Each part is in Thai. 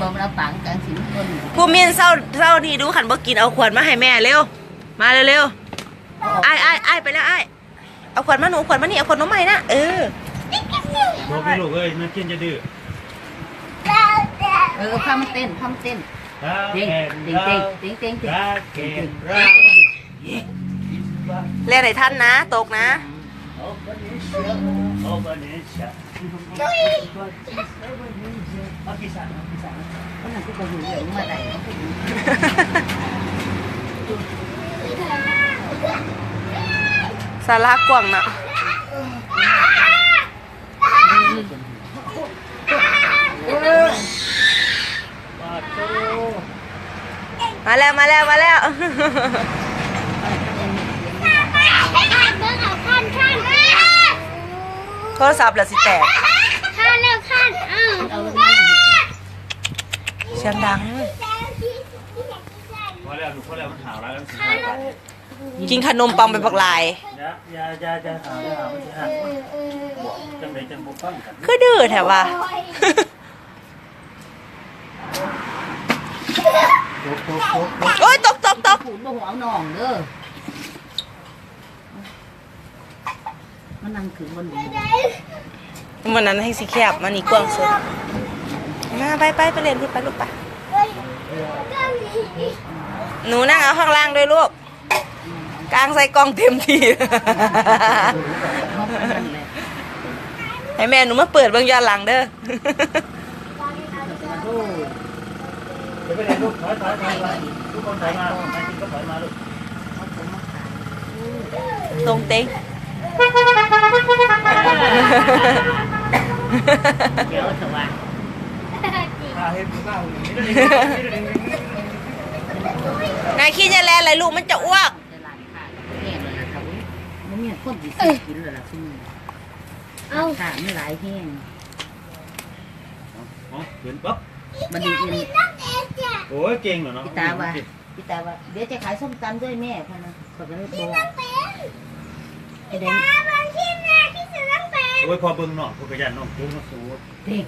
บ่มันเอาปังกันสิคนผู้มินเศร้าเศร้านี่ดูขันบ่กินเอาขวดมาให้แม่เร็ว มาเร็วเร็วๆไอ้ไอ้ไอ้ายไปแล้วไอ้ายเอาขวดมาหนูขวดมานี่เอาขวดน้องใหม่นะเออบอกให้ลูกเอ้ยนักกินจะดื้อเออพามันเต้นพามันเต้นรักเต้งแก่เต้งเราเต้งเต้งเต้งเต้งรักแก่เต้งเราเรียกไหนท่านนะ ตกนะ สาระกว่างนะมาแล้วมาแล้วมาแล้ว ข้านเบิ่งเอาข้านข้าน โทรศัพท์เหรอสิแตกข้านแล้วข้านอ้าวเอาเรื่องนี้เสียงดัง พอแล้วลูกพอแล้วมันหาวแล้วมันสิหายไปกินขนมปังไปบักลายอย่าอย่าอย่าอย่าหาวอย่าหาวมันสิหายบอกจังไดจังบ่ฟังกันคือดื้อแถวว่าโต๊ะโต๊ะโต๊ะโต๊ะโอ้ยตกตกตกผูดบ่หัวเอาน้องเด้อ มันนั่งขึ้นบนนี้วันนั้นให้สีแคบมันนี่กว้างสุดมาไปไปไปเล่นที่ไปลูกไปหนูนั่งเอาข้างล่างด้วยลูกกลางใส่กล้องเต็มที่เขาเป็นนั่นแหละให้แม่หนูมาเปิดเบื้องย้อนหลังเด้อโอ้เดี๋ยวไปเลยลูกถอยถอยถอยถอยทุกคนถอยมาแม่กินก็ถอยมาลูกเขาผมมาขายตรงเต็ง เดี๋ยวสว่างถ้าเฮ็ดอยู่บ้านนี่ได้นายขี้จะแลอะไรลูกมันจะอ้วกจะหลานขาดแห้งเลยล่ะครับมันมีคนสิซื้อกินเลยล่ะคุณเอาขาดไม่หลายแห้งอ๋อเห็นปั๊บบันนี้เอ็นโอ้ยเก่งเหรอเนาะพี่ตาว่าพี่ตาว่าเดี๋ยวจะขายส้มตำด้วยแม่พ่อนะเขาก็เลยบอก ไอ้แดงโอ้ยพอเบิ่งเนาะพวกกระยันเนาะดูเนาะสูเท่ง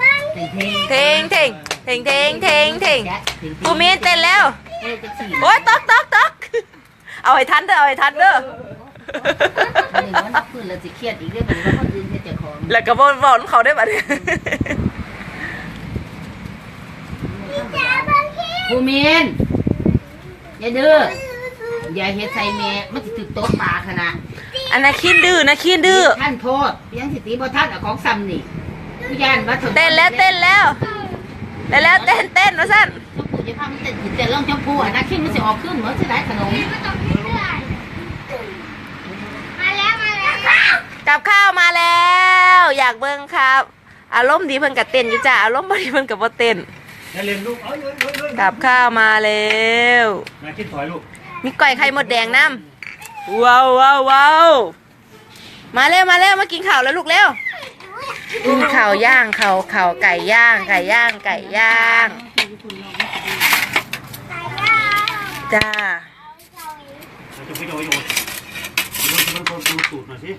เท่งเทงเทงเทงเทงเทงเทงแกะเท่งปูมีนเต้นแล้วเท่งจะสี่โอ้ยตกตกตกเอาให้ทันเด้อเอาให้ทันเด้ออันนี้มันนักพื้นแล้วสิเครียดอีกเรื่องมันว่าคนอื่นเฮ็ดเจ้าของแล้วก็บอลบอลเขาได้บัดนี้ผู้มีนอย่าดื้อ อย่าเฮ็ดใส่แม่มันสิถึกโต๊ะปลาขนาดอันนั้นขี้ดื้อนะขี้ดื้อท่านโทษยังสิตีบ่ท่านเอาของซ้ำนี่ผู้ย่านว่าทเต้นแล้วเต้นแล้วเต้นแล้วเต้นเต้นว่าสั้นชมพูจะพามันเต้นเต้นลองชมพูอะนะคิดมันสิออกขึ้นเหมือนสิได้ขนมมาแล้วมาแล้วกับข้าวมาแล้ว อยากเบิ่งครับ อารมณ์ดีเพิ่นกับเต้นอยู่จ้าอารมณ์บ่ดีเพิ่นกับบ่เต้น อย่าเล่นลูกเอ้ยเอ้ยเอ้ยเอ้ยกับข้าวมาแล้วมากินถอยลูกมีก้อยไข่มดแดงน้ำว้าวว้าวว้าวมาเร็วมาเร็วมากินข้าวแล้วลูกเร็วกินข้าวย่างข้าวข้าวไก่ย่างไก่ย่างไก่ย่างจ้าจะไปโดนโยนโยนจะมันคนดูตูดหน่อยสิ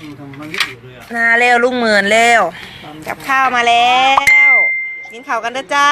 อืมทำมันยึดอยู่เลยอะมาเร็วลุงเหมือนเร็วกับข้าวมาแล้ว กินข้าวกันเด้อจ้า